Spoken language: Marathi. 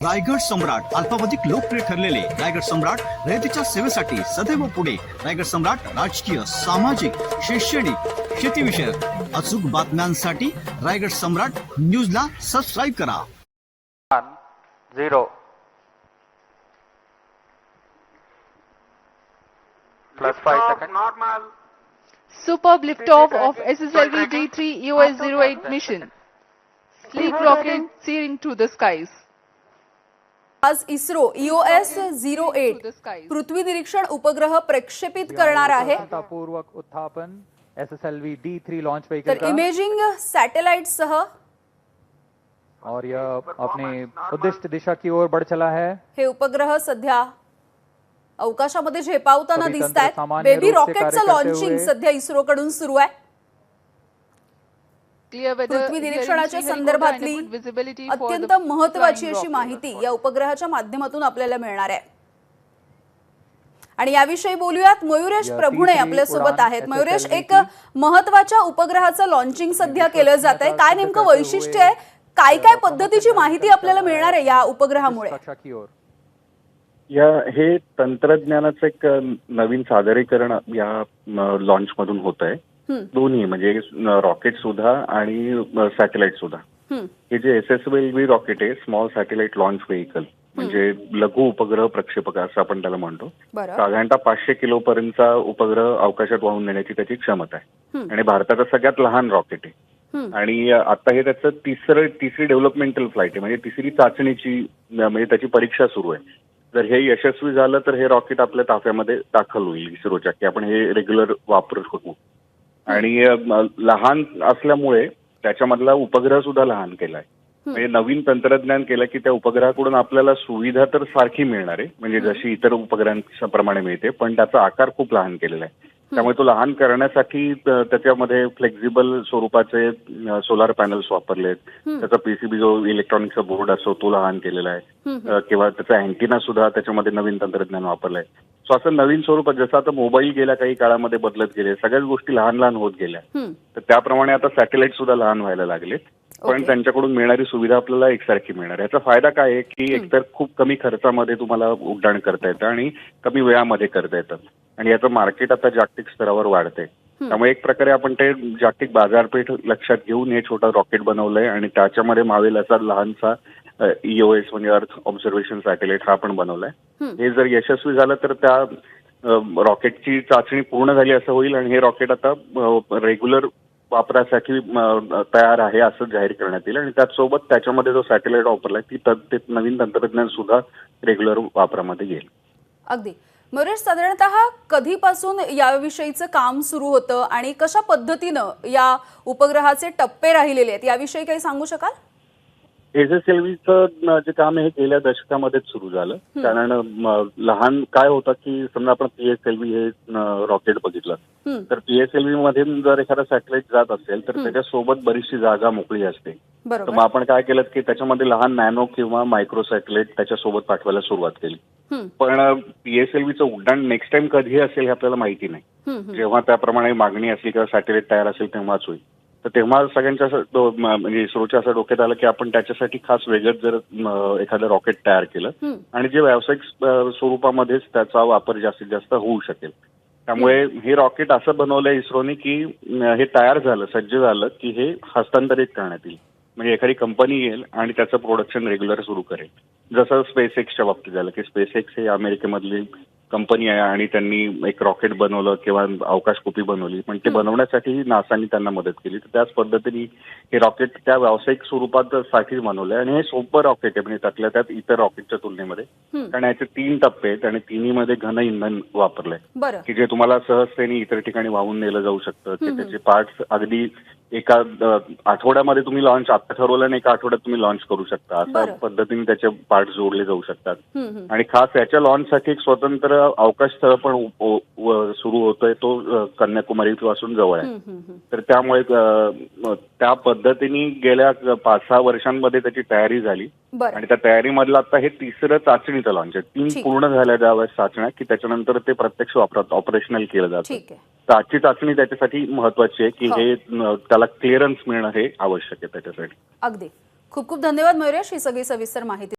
रायगढ़ सम्राट अल्पावधिक लोकप्रिय ठरलेले रायगड सम्राट रयतेच्या सेवेसाठी सदैव पुढे. रायगड सम्राट राजकीय सामाजिक शैक्षणिक शेतीविषयक अचूक बातम्यांसाठी रायगड सम्राट न्यूजला सबस्क्राईब करा. Zero. Plus five second normal super lift off off S S L D three U S zero eight mission sleep rocket searing to the skies आज इस्रो ईओएस झिरो एट. पृथ्वी निरीक्षण उपग्रह प्रक्षेपित करणार आहे उत्थापन S S L V D three launch तर इमेजिंग सॅटेलाइट सह और यह अपने उद्दिष्ट दिशा की ओर बढ़ चला है हे उपग्रह सध्या अवकाशामध्ये झेपावताना दिसत आहेत बेबी रॉकेटचं लॉन्चिंग सध्या इस्रोकडून सुरू आहे. पृथ्वी निरीक्षणाच्या संदर्भातली अत्यंत महत्वाची अशी. माहिती या उपग्रहाच्या माध्यमातून आपल्याला मिळणार आहे. आणि याविषयी बोलूयात मयुरेश प्रभुणे आपल्यासोबत आहेत. मयुरेश एक महत्त्वाच्या उपग्रहाचं लॉन्चिंग सध्या केलं जात आहे काय नेमकं वैशिष्ट्य आहे? काय काय पद्धतीची माहिती आपल्याला मिळणार आहे या उपग्रहामुळे? या हे तंत्रज्ञानाचं एक नवीन सादरीकरण या लॉन्च मधून होत आहे दोन्ही म्हणजे रॉकेट सुद्धा आणि सॅटेलाइट सुद्धा. हे जे एस एस एल रॉकेट आहे स्मॉल सॅटेलाइट लॉन्च व्हेकल म्हणजे लघु उपग्रह प्रक्षेपक असं आपण त्याला म्हणतो. साधारणतः पाचशे किलो पर्यंतचा उपग्रह अवकाशात वाहून नेण्याची त्याची क्षमता आहे. आणि भारताचं सगळ्यात लहान रॉकेट आहे. आणि आता हे त्याचं तिसरं तिसरी डेव्हलपमेंटल फ्लाईट आहे म्हणजे तिसरी चाचणीची म्हणजे त्याची परीक्षा सुरू आहे. जर हे यशस्वी झालं तर हे रॉकेट आपल्या ताफ्यामध्ये दाखल होईल इस्रोच्या की आपण हे रेग्युलर वापरू शकू. आणि लहान असल्यामुळे त्याच्यामधला उपग्रह सुद्धा लहान केलाय. म्हणजे नवीन तंत्रज्ञान केलं की त्या उपग्रहाकडून आपल्याला सुविधा तर सारखी मिळणार आहे. म्हणजे जशी इतर उपग्रहांप्रमाणे मिळते पण त्याचा आकार खूप लहान केलेला आहे. त्यामुळे तो लहान करण्यासाठी त्याच्यामध्ये फ्लेक्झिबल स्वरूपाचे सोलार पॅनल्स वापरलेत. त्याचा पीसीबी जो इलेक्ट्रॉनिकचा बोर्ड असतो तो लहान केलेला आहे. किंवा त्याचा अँटिना सुद्धा त्याच्यामध्ये नवीन तंत्रज्ञान वापरलंय. सो असं नवीन स्वरूपात जसं आता मोबाईल गेल्या काही काळामध्ये बदलत गेले सगळ्याच गोष्टी लहान लहान होत गेल्या. तर त्याप्रमाणे आता सॅटेलाइट सुद्धा लहान व्हायला लागलेत. पण. त्यांच्याकडून मिळणारी सुविधा आपल्याला एकसारखी मिळणार. याचा फायदा काय आहे की एकतर खूप कमी खर्चामध्ये तुम्हाला उड्डाण करता येतं आणि कमी वेळामध्ये करता येतं. आणि याचं मार्केट आता जागतिक स्तरावर वाढतंय. त्यामुळे एक प्रकारे आपण ते जागतिक बाजारपेठ लक्षात घेऊन हे छोटं रॉकेट बनवलंय आणि त्याच्यामध्ये मावेल असा लहानसा ईओएस म्हणजे अर्थ ऑब्झर्वेशन सॅटेलाइट हा पण बनवलाय. हे जर यशस्वी झालं तर त्या रॉकेटची चाचणी पूर्ण झाली असं होईल आणि हे रॉकेट आता रेग्युलर वापरासाठी तयार आहे असं जाहीर करण्यात येईल आणि त्याचसोबत त्याच्यामध्ये जो सॅटेलाइट वापरलाय ते नवीन तंत्रज्ञान सुद्धा रेग्युलर वापरामध्ये येईल. अगदी. मयुरेश साधारणतः कधीपासून याविषयीचं काम सुरू होतं आणि कशा पद्धतीनं या उपग्रहाचे टप्पे राहिलेले आहेत याविषयी काही सांगू शकाल? एस एस एल व्हीचं जे काम आहे हे गेल्या दशकामध्येच सुरू झालं. कारण लहान काय होतं की समजा आपण पी एस एल व्ही हे रॉकेट बघितलं तर पी एस एल व्ही मध्ये जर एखादा सॅटेलाइट जात असेल तर त्याच्यासोबत बरीचशी जागा मोकळी असते. तर मग आपण काय केलं की त्याच्यामध्ये लहान नॅनो किंवा मायक्रो सॅटेलाइट त्याच्यासोबत पाठवायला सुरुवात केली. पण पीएसएलव्हीचं उड्डाण नेक्स्ट टाइम कधी असेल हे आपल्याला माहिती नाही. जेव्हा त्याप्रमाणे मागणी असली किंवा सॅटेलाइट तयार असेल तेव्हाच होईल. तर तेव्हा सगळ्यांच्या म्हणजे इस्रोच्या असं डोक्यात आलं की आपण त्याच्यासाठी खास वेगळंच जर एखादं रॉकेट तयार केलं. आणि जे व्यावसायिक स्वरूपामध्येच त्याचा वापर जास्तीत जास्त होऊ शकेल. त्यामुळे हे रॉकेट असं बनवलंय इस्रोने की हे तयार झालं सज्ज झालं की हे हस्तांतरित करण्यात येईल. म्हणजे एखादी कंपनी येईल आणि त्याचं प्रोडक्शन रेग्युलर सुरू करेल. जसं स्पेस एक्सच्या बाबतीत झालं की स्पेस एक्स हे अमेरिकेमधली कंपनी आहे आणि त्यांनी एक रॉकेट बनवलं किंवा अवकाशकुपी बनवली. पण ते बनवण्यासाठी नासानी त्यांना मदत केली. तर त्याच पद्धतीने हे रॉकेट त्या व्यावसायिक स्वरूपात साठी बनवलंय आणि हे सोपं रॉकेट आहे. म्हणजे त्यातल्या त्यात इतर रॉकेटच्या तुलनेमध्ये. कारण याचे तीन टप्पे आहेत आणि तिन्हीमध्ये घन इंधन वापरलंय. की जे तुम्हाला सहजतेने इतर ठिकाणी वाहून नेलं जाऊ शकतं. की त्याचे पार्ट्स अगदी एका आठवड्यामध्ये तुम्ही लॉन्च आता ठरवलं आणि एका आठवड्यात तुम्ही लॉन्च करू शकता अशा. पद्धतीने त्याचे पार्ट जोडले जाऊ शकतात. आणि खास याच्या लॉन्चसाठी एक स्वतंत्र अवकाश स्थळ पण सुरू होतोय तो कन्याकुमारी पासून जवळ आहे. तर त्यामुळे त्या पद्धतीने गेल्या पाच सहा वर्षांमध्ये त्याची तयारी झाली आणि त्या तयारीमधलं आता हे तिसरं चाचणीचं लॉन्च आहे तीन. पूर्ण झाल्या त्यावेळेस चाचण्या की त्याच्यानंतर ते प्रत्यक्ष वापरात ऑपरेशनल केलं जातं आजची चाचणी त्याच्यासाठी महत्वाची आहे की हो. हे त्याला क्लिअरन्स मिळणं हे आवश्यक आहे त्याच्यासाठी अगदी खूप खूप धन्यवाद मयुरेश ही सगळी सविस्तर माहिती